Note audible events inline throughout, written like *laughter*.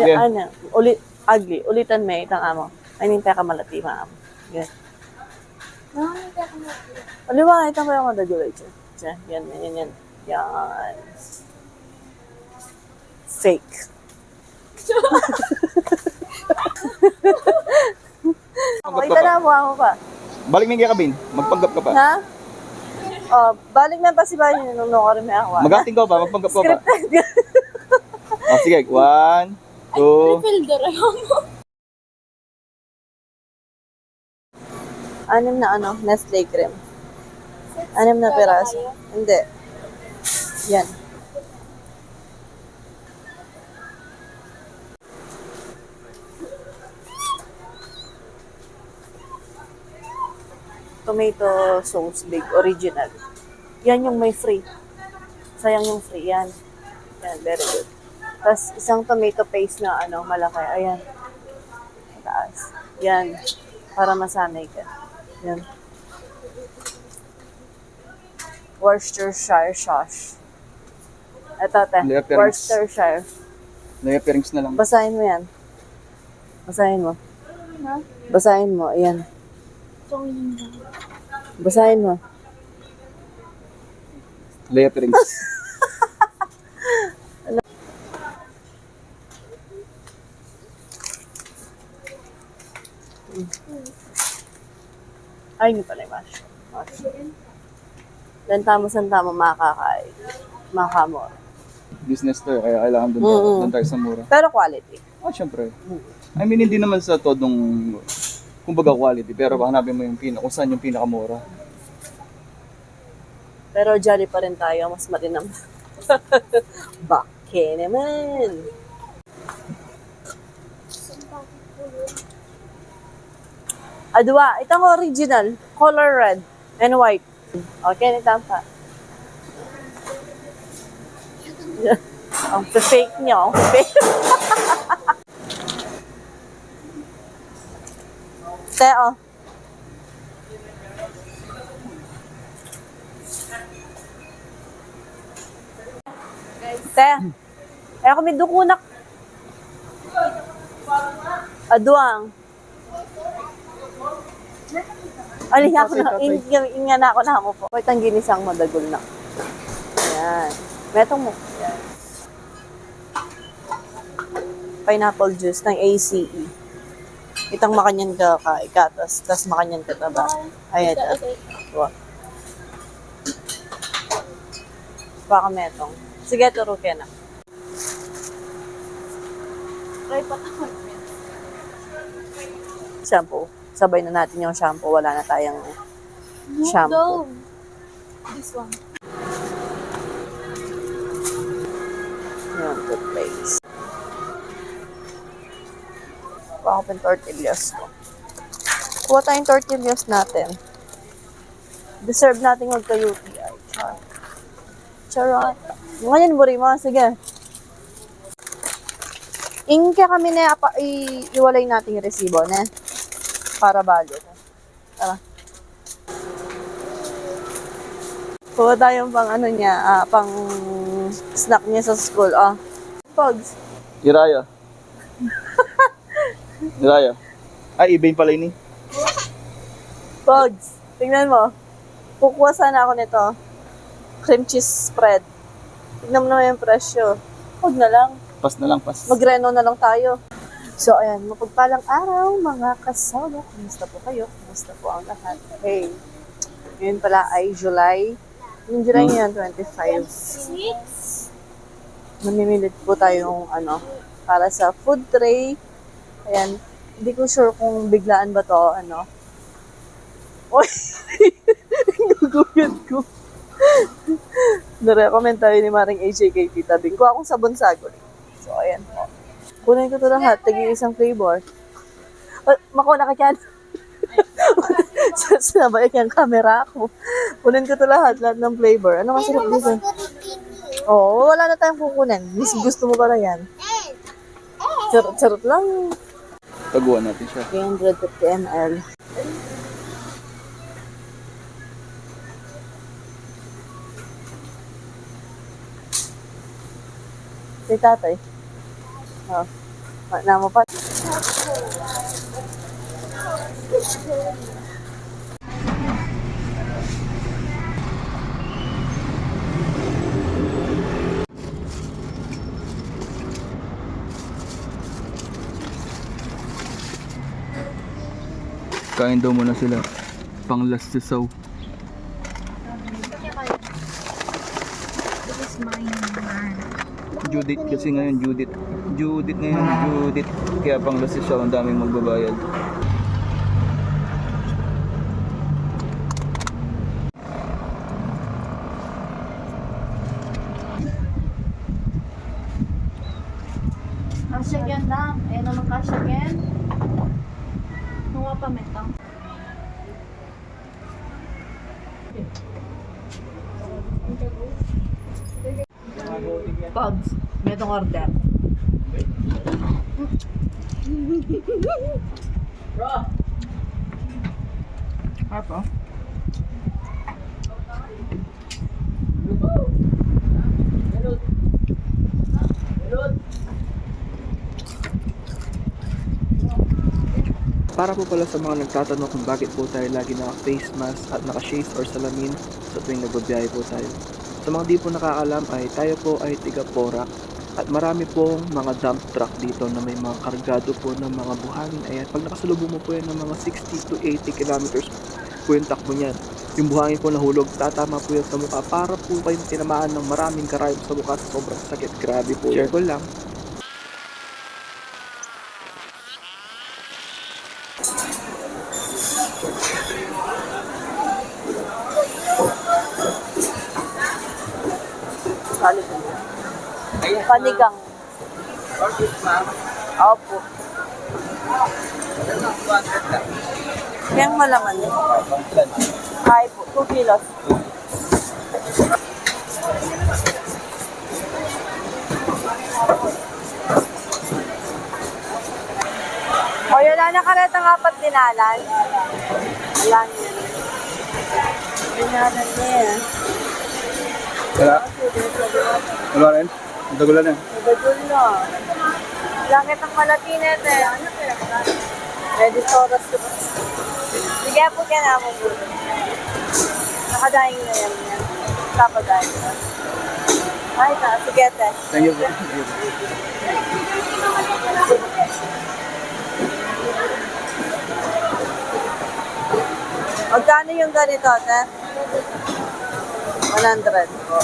Sige. ano, ulit, ugly. Ulitan may itang amo. Ay, nintay ka malati, maam. Yan. Aliwa, itang ko yung mga dagulay dyan. Dyan, yan, yan, yan, yan. Yan. Fake. Ako, ito na mo ako pa. Balik mo yung kabin. Magpanggap ka pa. Ha? Oh, balik na pa si Bayo nung ko rin may ako. ah. Magating ka pa. Magpanggap ka pa. Scripted. Oh, sige. One, two. Anim na ano, Nestle cream. Anim na piraso. Hindi. Yan. Tomato sauce big original. Yan yung may free. Sayang yung free yan. Yan, very good. Tapos isang tomato paste na ano, malaki. Ayan. Taas. Yan. Para masanay ka. Yan. Worcestershire sauce. Ito, te. Layer pairings. Worcestershire. Layer pairings na lang. Basahin mo yan. Basahin mo. Basahin mo. Ayan. Basahin mo. Layer pairings. *laughs* Ay, hindi pala yung mash. Mash. Then tama sa tama makakain. Makamor. Business to eh. Kaya kailangan doon Mm-mm. doon tayo sa mura. Pero quality. Ah, syempre. I mean, hindi naman sa todong, kumbaga quality, pero hanapin mo yung pina, kung saan yung pinakamura. Pero jolly pa rin tayo. Mas marinam. *laughs* Bake naman. Adwa, itang original. Color red and white. Okay, itang pa. Ang fake niya. Ang fake. *laughs* Teo. Te, eh ako may dukunak. Aduang. Ali ako na, in, in, nga na ako na mo po. Wait, ang ginisang madagol na. Ayan. Metong mo. Ayan. Pineapple juice ng ACE. Itang makanyan ka ka, ikatas, tas makanyan ka taba. Ayan. Wow. Baka metong. Sige, turo ka na. Try pa ako. *laughs* Shampoo. Sabay na natin yung shampoo. Wala na tayong shampoo. This one. Yung toothpaste. Kuha ko pa yung tortillas ko. Kuha tayong tortillas natin. Deserve natin magka-UTI. Char. Charot. Ngayon, buri mo. Sige. Ingka kami na iwalay natin yung resibo, ne? Para bago. Tara. Kuha tayong pang ano niya, ah, pang snack niya sa school. Ah. Pogs. Iraya. *laughs* Iraya. Ay, iba pala ini. Pogs. Tingnan mo. Kukuha sana ako nito. Cream cheese spread. Tingnan mo naman yung presyo. Huwag na lang. Pas na lang, pas. Magreno na lang tayo. So, ayan. Mapagpalang araw, mga kasama. Kumusta po kayo? Kumusta po ang lahat? Hey. Ngayon pala ay July. Yung July ngayon, 25. Six? Mamimilit po tayong ano, para sa food tray. Ayan. Hindi ko sure kung biglaan ba to, ano. Oy! *laughs* Guguyod ko. Narecommend tayo ni Maring AJK Tita Bing. Kuha akong sabon sagol. So, ayan po. Kunin ko to lahat. Tagi isang flavor. Oh, mako na ka *laughs* Sinabay yung camera ko. Kunin ko to lahat. Lahat ng flavor. Ano masarap dito? Oo, wala na tayong kukunin. Miss, gusto mo ba na yan? Charot-charot lang. Taguan natin siya. 350 ml. Si tatay. Oh. Wala mo pa. Kain daw muna sila. Pang last mine. Judith kasi ngayon, Judith. Judith ngayon, Judith. Kaya pang last sasaw, ang daming magbabayad. Kasya yan lang. Ayan naman kasya yan. Nunga pa metang. Pods. Metong order. Para po pala sa mga nagtatanong kung bakit po tayo lagi naka-face mask at naka-shades or salamin sa tuwing nagbabiyahe po tayo. Sa mga di po nakakalam ay tayo po ay tiga Porac at marami pong mga dump truck dito na may mga kargado po ng mga buhangin. Ayan, pag nakasalubong mo po yan ng mga 60 to 80 kilometers po yung takbo niyan. Yung buhangin po nahulog, tatama po yan sa mukha para po kayong tinamaan ng maraming karayom sa mukha sa sobrang sakit. Grabe po. Share ko lang. Na. Panigang. Opo. Yang malaman. Ay po, 2 kilos. O, yun na nakaretang apat dinalan. Niya. Dinalan niya yan. Wala? Wala rin? Dagulan na. Nagagul na. Langit ang malapinet eh. Ready sa oras ko. Sige po kaya na mo po. Nakadaing na yan yan. Kapadaing na. Ay na, sige te. Thank you po. Magkano yung ganito te? 100 po.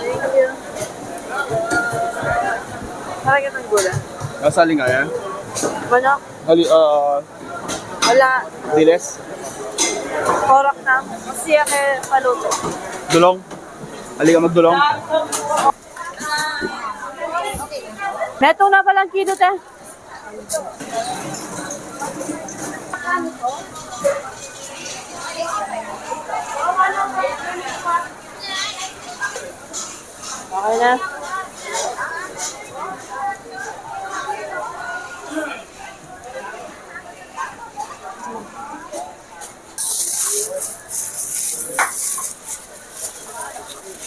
Thank you. Talaga ng gula. Nasali nga yan? Manok, Hali, ah, wala. diles? Korak na. Kasi ako paluto. Dulong? Hali ka magdulong? Neto na palang kilo, te. Okay na.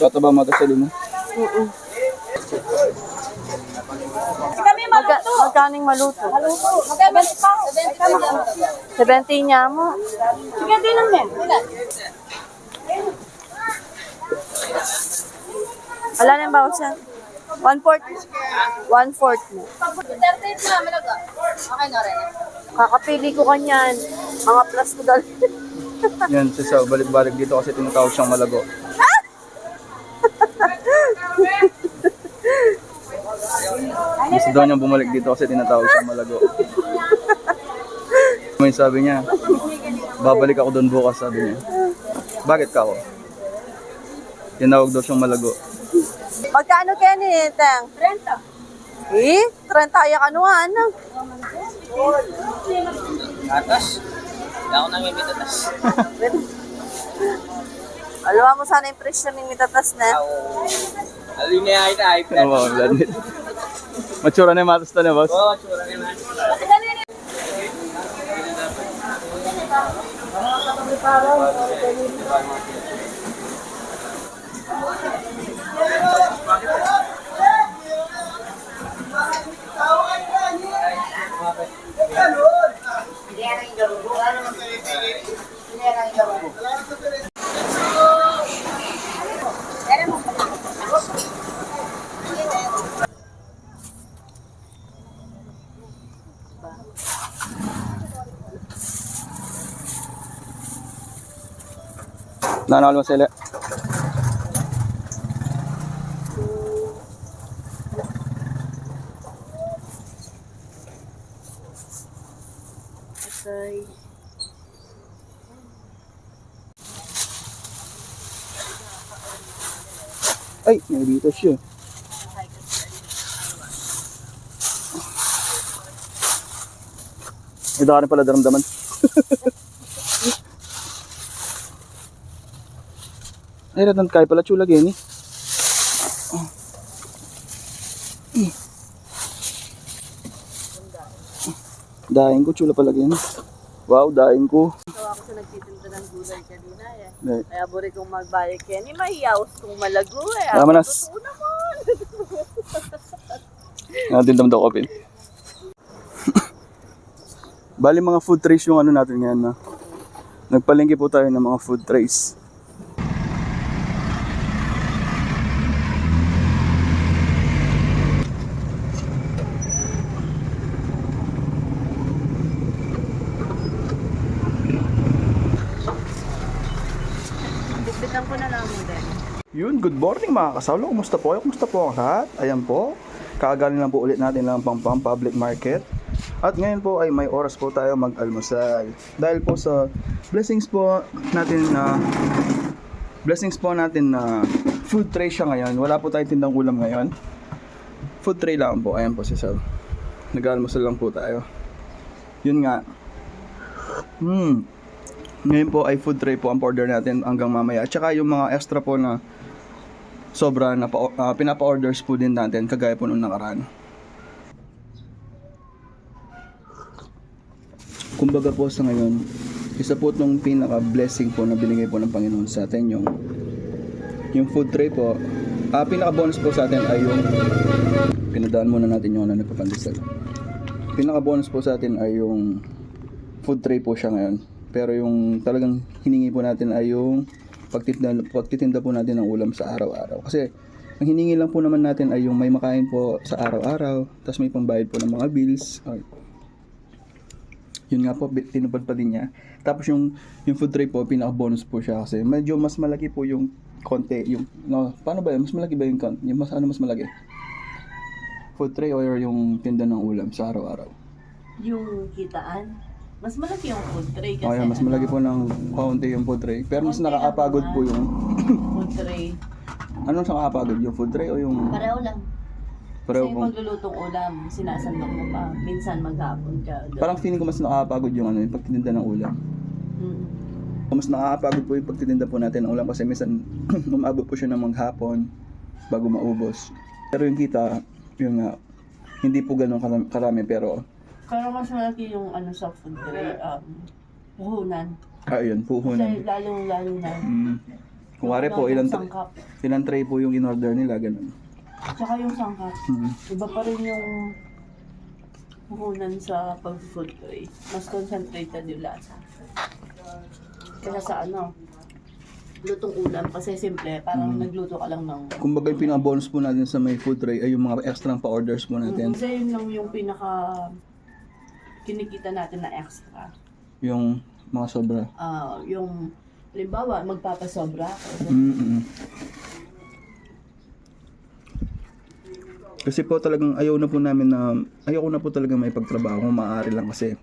Shota ba matasali mo? Mm-mm. Magka, magkaning maluto? Maluto. Magkabalik pa. 70 niya mo. Sige, din lang yan. Wala na yung bawas yan. One fourth. One fourth mo. 38 na, malaga. Okay na rin. Kakapili ko kanyan. Mga plus ko dal. Yan, sasaw. Balik-balik dito kasi tinatawag siyang malago. Gusto daw niyang bumalik dito kasi tinatawag siyang malago. May sabi niya, babalik ako doon bukas, sabi niya. Bakit ka ako? Tinawag daw siyang malago. Magkano kaya ni Teng? 30. Eh, 30 ayak anuhan. Atas. Hindi ako namin bitatas. *laughs* Alam mo sana yung presyo ng mitatas na. Alin niya ay tayo. Ano ba, Vladimir? Matsura na yung matas na, boss. Oo, tsura naman. Nanakal mo sila. Okay. Ay, may dito siya. Ito ka rin pala daramdaman. *laughs* Ay, ratan kaya pala chula gini. Daing ko, chula pala gini. Wow, daing ko. Tawa ako sa nagtitinda ng gulay kanina eh. Ay, Kaya buri kong magbalik yan. Ni mahiyaws kong malago eh. Tama na. Totoo naman. *laughs* Natin damdaw ko, Pin. *laughs* Bali mga food trays yung ano natin ngayon na. Nagpalengke po tayo ng mga food trays. Bitbitan ko na lang mo din. Yun, good morning mga kasawlo. Kumusta po kayo? Kumusta po ang lahat? Ayan po. Kagaling lang po ulit natin ng Pampang Public Market. At ngayon po ay may oras po tayo mag-almusal. Dahil po sa blessings po natin na blessings po natin na food tray siya ngayon. Wala po tayong tindang ulam ngayon. Food tray lang po. Ayan po si Sal. Nag-almusal lang po tayo. Yun nga. Hmm. Ngayon po ay food tray po ang order natin hanggang mamaya. At saka yung mga extra po na sobra na pa, ah, pinapa-orders po din natin kagaya po nung nakaraan. Kumbaga po sa ngayon, isa po itong pinaka-blessing po na binigay po ng Panginoon sa atin yung yung food tray po. Ah, pinaka-bonus po sa atin ay yung pinadaan muna natin yung ano nagpapandesal. Pinaka-bonus po sa atin ay yung food tray po siya ngayon. Pero yung talagang hiningi po natin ay yung pagtitinda, pagtitinda po natin ng ulam sa araw-araw. Kasi ang hiningi lang po naman natin ay yung may makain po sa araw-araw, tapos may pambayad po ng mga bills. Ay, yun nga po, tinupad pa din niya. Tapos yung, yung food tray po, pinaka-bonus po siya kasi medyo mas malaki po yung konti. Yung, no, paano ba yun? Mas malaki ba yung? Yung mas, ano mas malaki? Food tray or yung tinda ng ulam sa araw-araw? Yung kitaan, mas malaki yung food tray kasi Oh, yan, mas ano, malaki po ng kaunti yung food tray. Pero mas Konti lang nakakapagod po naman. yung... *coughs* food tray. Anong sa nakakapagod? Yung food tray o yung... Pareho lang. Pareho Kasi yung pong... maglulutong ulam, sinasandok mo pa. Minsan maghapon ka. doon. Parang feeling ko mas nakakapagod yung ano, yung pagtitinda ng ulam. Mm. Mas nakakapagod po yung pagtitinda po natin ng ulam kasi minsan *clears throat* umabot po siya ng maghapon bago maubos. Pero yung kita, yun nga, hindi po ganun karami, karami pero Pero mas malaki yung ano sa food tray, um, puhunan. ayun, Kasi puhunan. lalong-lalo na. Mm. Kung wari po, ilang, tra- sangkap. ilang tray po yung in-order nila, ganun. Tsaka yung sangkap. Mm. Iba pa rin yung puhunan sa pag-food tray. Mas concentrated yung lasa. Kaya sa ano, lutong ulam kasi simple, parang nagluto ka lang ng Kumbaga yung pinaka-bonus po natin sa may food tray ay yung mga extra pa-orders po natin. Kasi yun lang yung pinaka kinikita natin na extra. Yung mga sobra. Ah, yung halimbawa magpapasobra ako. Mm-mm. Kasi po talagang ayaw na po namin na ayaw ko na po talaga may pagtrabaho kung maaari lang kasi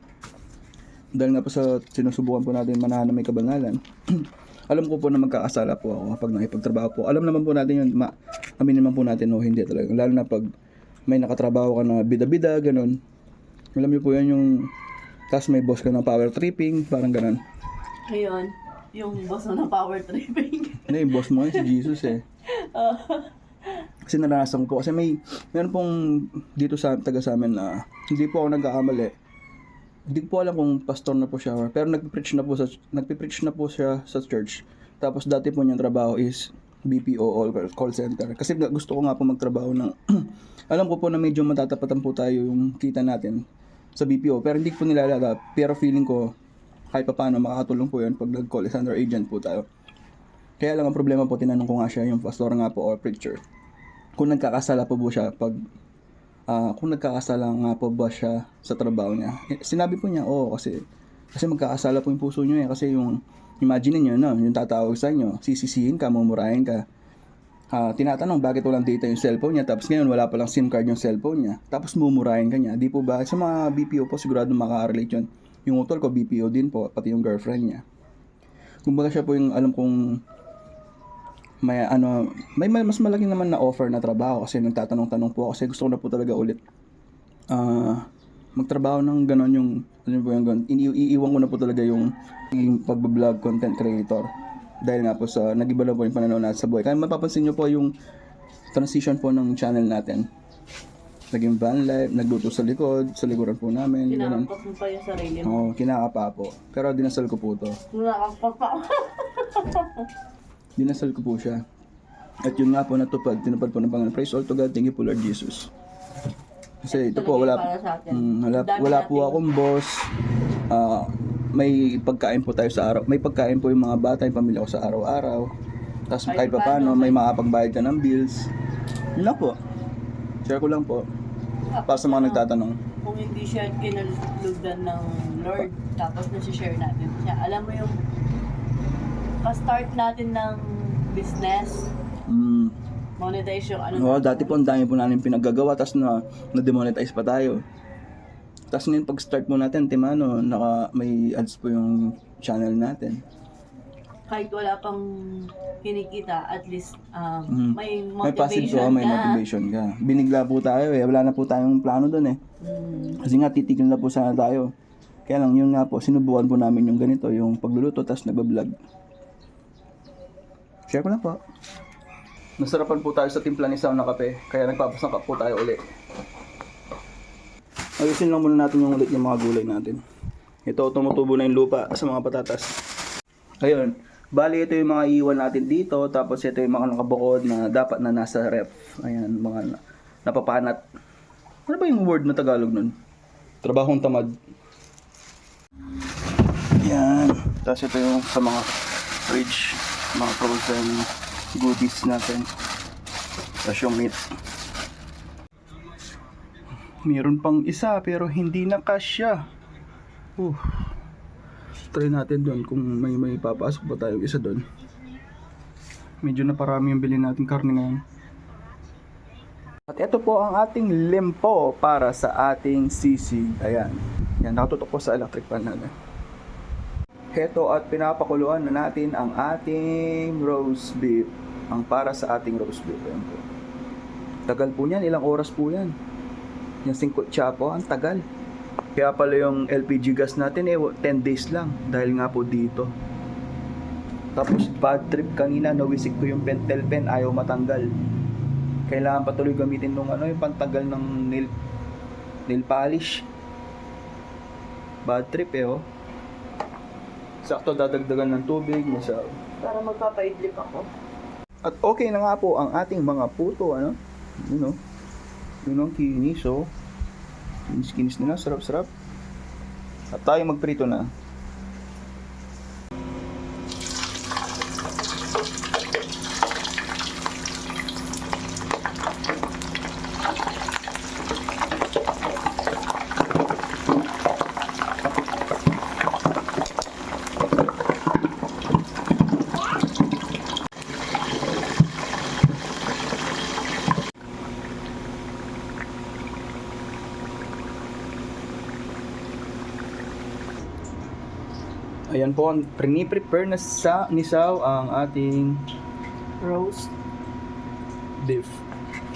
dahil nga po sa sinusubukan po natin manahan na may kabangalan *clears throat* alam ko po na magkakasala po ako kapag nakipagtrabaho po alam naman po natin yun ma amin naman po natin no hindi talaga lalo na pag may nakatrabaho ka na bida-bida ganun alam niyo po yan yung tapos may boss ka ng power tripping parang ganun Ngayon, yung boss mo ng power tripping. *laughs* Ano yung boss mo yun, si Jesus eh. *laughs* Kasi naranasan ko. Kasi may, meron pong dito sa taga sa amin na hindi po ako nagkakamali. Hindi po alam kung pastor na po siya. Pero nagpe-preach na po sa, nagpe-preach na po siya sa church. Tapos dati po niyang trabaho is BPO all call center. Kasi gusto ko nga po magtrabaho ng *clears throat* alam ko po na medyo matatapatan po tayo yung kita natin sa BPO. Pero hindi po nilalala. Pero feeling ko kahit pa paano makakatulong po yun pag nag-call center agent po tayo. Kaya lang ang problema po, tinanong ko nga siya, yung pastor nga po or preacher. Kung nagkakasala po po siya pag, ah, kung nagkakasala nga po ba siya sa trabaho niya. Eh, Sinabi po niya, oo, kasi Kasi magkakasala po yung puso nyo eh. Kasi yung, imagine niyo no, yung tatawag sa inyo, sisisihin ka, mumurahin ka. Ah, tinatanong bakit walang data yung cellphone niya? Tapos ngayon wala palang SIM card yung cellphone niya. Tapos mumurahin ka niya. Di po ba? Sa mga BPO po sigurado makaka-relate yun. Yung utol ko BPO din po pati yung girlfriend niya. Kumbaga siya po yung alam kong may ano may, mas malaki naman na offer na trabaho kasi nagtatanong-tanong po ako kasi gusto ko na po talaga ulit ah magtrabaho ng ganon yung ano po yung ganon Ini- iiwan ko na po talaga yung, yung pagbablog content creator dahil nga po sa nagiba na po yung pananaw natin sa buhay kaya mapapansin nyo po yung transition po ng channel natin naging van life nagluto sa likod sa likuran po namin ganon Kinakapat mo pa yung sarili mo. Oo, kinakapa po. Pero dinasal ko po to. Kinakapat pa. *laughs* Dinasal ko po siya. At yun nga po natupad, tinupad po ng Panginoon. Praise all to God, thank you po Lord Jesus. Kasi ito po, wala, mm, wala, wala po akong boss. Ah, may pagkain po tayo sa araw. May pagkain po yung mga bata, yung pamilya ko sa araw-araw. Tapos Kahit kahit pa paano, may makapagbayad ka ng bills. Yun lang po. Share ko lang po. Para sa mga nagtatanong. Kung hindi siya kinalugdan ng Lord, tapos nasi-share natin siya. Alam mo yung ka-start natin ng business, Mm. Monetize yung ano. Oo, dati po ang dami po namin pinaggagawa tapos na na-demonetize pa tayo. Tapos ngayon pag-start po natin, timano, naka, may ads po yung channel natin. Kahit wala pang kinikita, at least um, Mm. may May passive motivation po, may motivation ka. Binigla po tayo eh, wala na po tayong plano doon eh. Mm. Kasi nga titigil na po sana tayo. Kaya lang yun nga po, sinubukan po namin yung ganito, yung pagluluto tapos nagbablog. Share ko na po. Nasarapan po tayo sa timpla ni Sam na kape, kaya nagpapasangkap po tayo uli. Ayusin lang muna natin yung ulit yung mga gulay natin. Ito, tumutubo na yung lupa sa mga patatas. Ayun. Bali, ito yung mga iwan natin dito. Tapos ito yung mga nakabukod na dapat na nasa ref. Ayan, mga na- napapanat. Ano ba yung word na Tagalog nun? Trabahong tamad. Yan. Tapos ito yung sa mga fridge, mga frozen goodies natin. Tapos yung meat. Meron pang isa pero hindi na kasya. Uh. Try natin doon kung may may papasok pa tayo isa doon. Medyo na parami yung bilhin natin karne ngayon. At ito po ang ating limpo para sa ating sisig. Ayan. Yan, nakatutok po sa electric pan natin. Heto at pinapakuluan na natin ang ating roast beef. Ang para sa ating roast beef. Ayan po. Tagal po yan. Ilang oras po yan. Yung singkot chapo, ang tagal. Kaya pala yung LPG gas natin eh, 10 days lang. Dahil nga po dito. Tapos bad trip kanina, nawisik ko yung pentel pen, ayaw matanggal. Kailangan patuloy gamitin nung ano, yung pantanggal ng nail, nail polish. Bad trip eh oh. Sakto dadagdagan ng tubig, nasa Para magpapaidlip ako. at okay na nga po ang ating mga puto, ano? You know, yun ang kinis, oh. Kinis-kinis nila, sarap-sarap. At tayo magprito na. Ayan po, ang prepare na sa nisaw ang ating Roast. beef.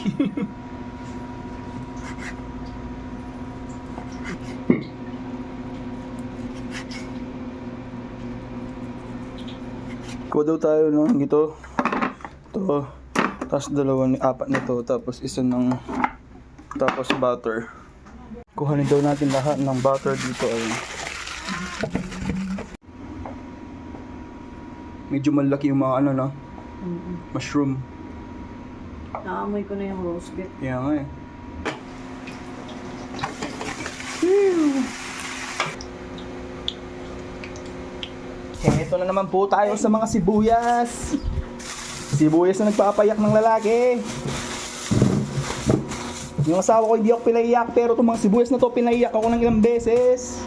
*laughs* Kuha daw tayo ng ito. Ito. Tapos dalawa ni apat nito. Tapos isa ng tapos butter. Kuhanin daw natin lahat ng butter dito ay. Medyo malaki yung mga ano no, Mm-mm. mushroom. Naamoy ko na yung roast beef. Kaya nga eh. Ito na naman po tayo sa mga sibuyas. Sibuyas na nagpapayak ng lalaki. Yung asawa ko hindi ako pinaiyak pero itong mga sibuyas na to pinaiyak ako ng ilang beses.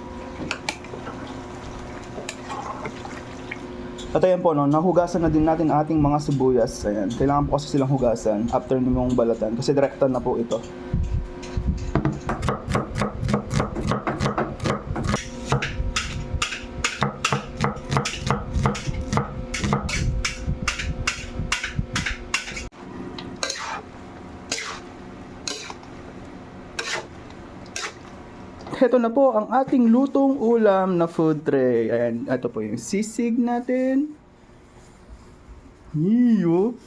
At ayan po, no, nahugasan na din natin ating mga sibuyas. Ayan, kailangan po kasi silang hugasan after nimong balatan kasi direktan na po ito. Heto na po ang ating lutong ulam na food tray. Ayan, ito po yung sisig natin. Iyo.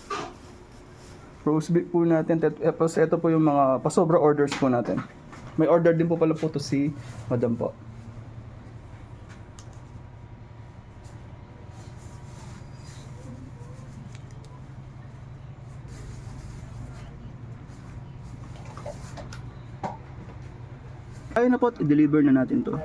Roast beef po natin. Tet- Tapos ito po yung mga pasobra orders po natin. May order din po pala po to si Madam po. Na po, i-deliver na natin to.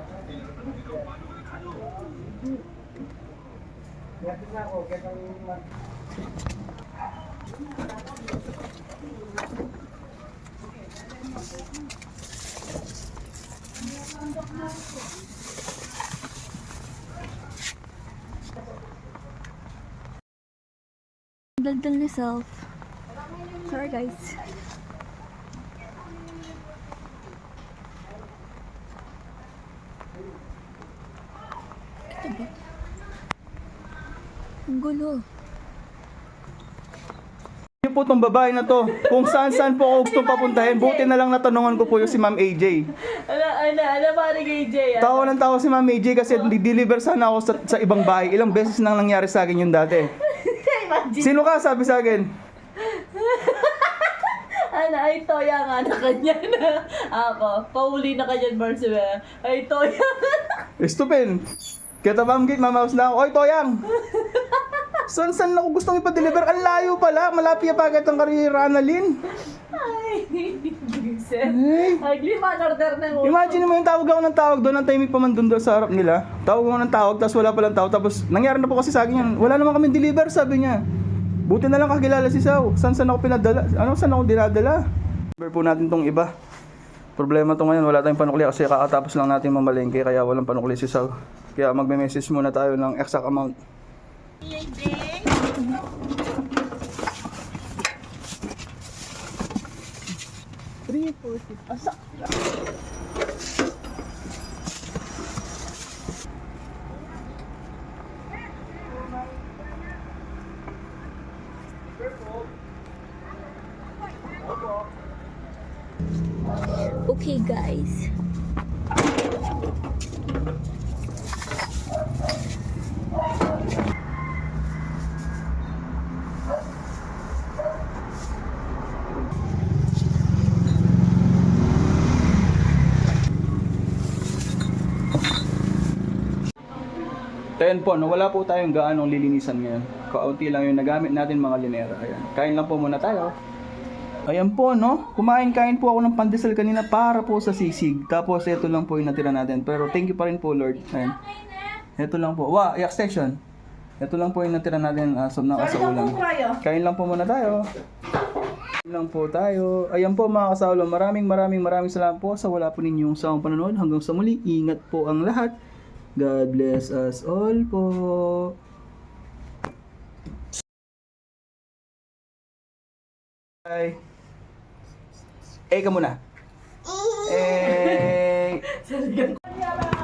Daldal ni self. Sorry guys. Ang gulo. Yung po tong babae na to, kung saan saan po ako gustong papuntahin, buti na lang natanungan ko po yung si Ma'am AJ. Ano, ano, ano ba ni KJ? Tawa ng tawa si Ma'am AJ kasi di-deliver sana ako sa, sa ibang bahay. Ilang beses nang nangyari sa akin yung dati. Imagine. Sino ka? Sabi sa akin. *laughs* Ano, ay toya nga na kanya na. Ako, pauli na kanya Marcel. Ay toya. Stupin. Kita Gate, mamaus na ako. Oy, Toyang! *laughs* Saan saan ako gustong ipa-deliver? Ang layo pala. Malapit pa agad ang karira na Lin. Ay, Gisel. Ay, lima order na mo. Imagine mo yung tawag ako ng tawag doon, ang timing pa man doon sa harap nila. Tawag ako ng tawag, tapos wala palang tawag. Tapos nangyari na po kasi sa akin yan. Wala naman kami deliver, sabi niya. Buti na lang kakilala si Sao. Saan saan ako pinadala? Ano, saan ako dinadala? Deliver po natin tong iba. Problema to ngayon, wala tayong panukli kasi kakatapos lang natin mamalengke kaya walang panukli si Sao. Kaya magme-message muna tayo ng exact amount. Okay guys. Ten po, no, wala po tayong gaanong lilinisan ngayon. Kaunti lang yung nagamit natin mga linera. Ayan. Kain lang po muna tayo. Ayan po, no? Kumain-kain po ako ng pandesal kanina para po sa sisig. Tapos ito lang po yung natira natin. Pero thank you pa rin po, Lord. Ayan. Ito lang po. Wow, extension. Ito lang po yung natira natin as of na sa ulam. Kain lang po muna tayo. Kain lang po tayo. Ayan po mga kasawlo. Maraming maraming maraming salamat po sa wala po ninyong sawang panonood. Hanggang sa muli, ingat po ang lahat. God bless us all po. Bye. Eh ka muna. Eh. *laughs*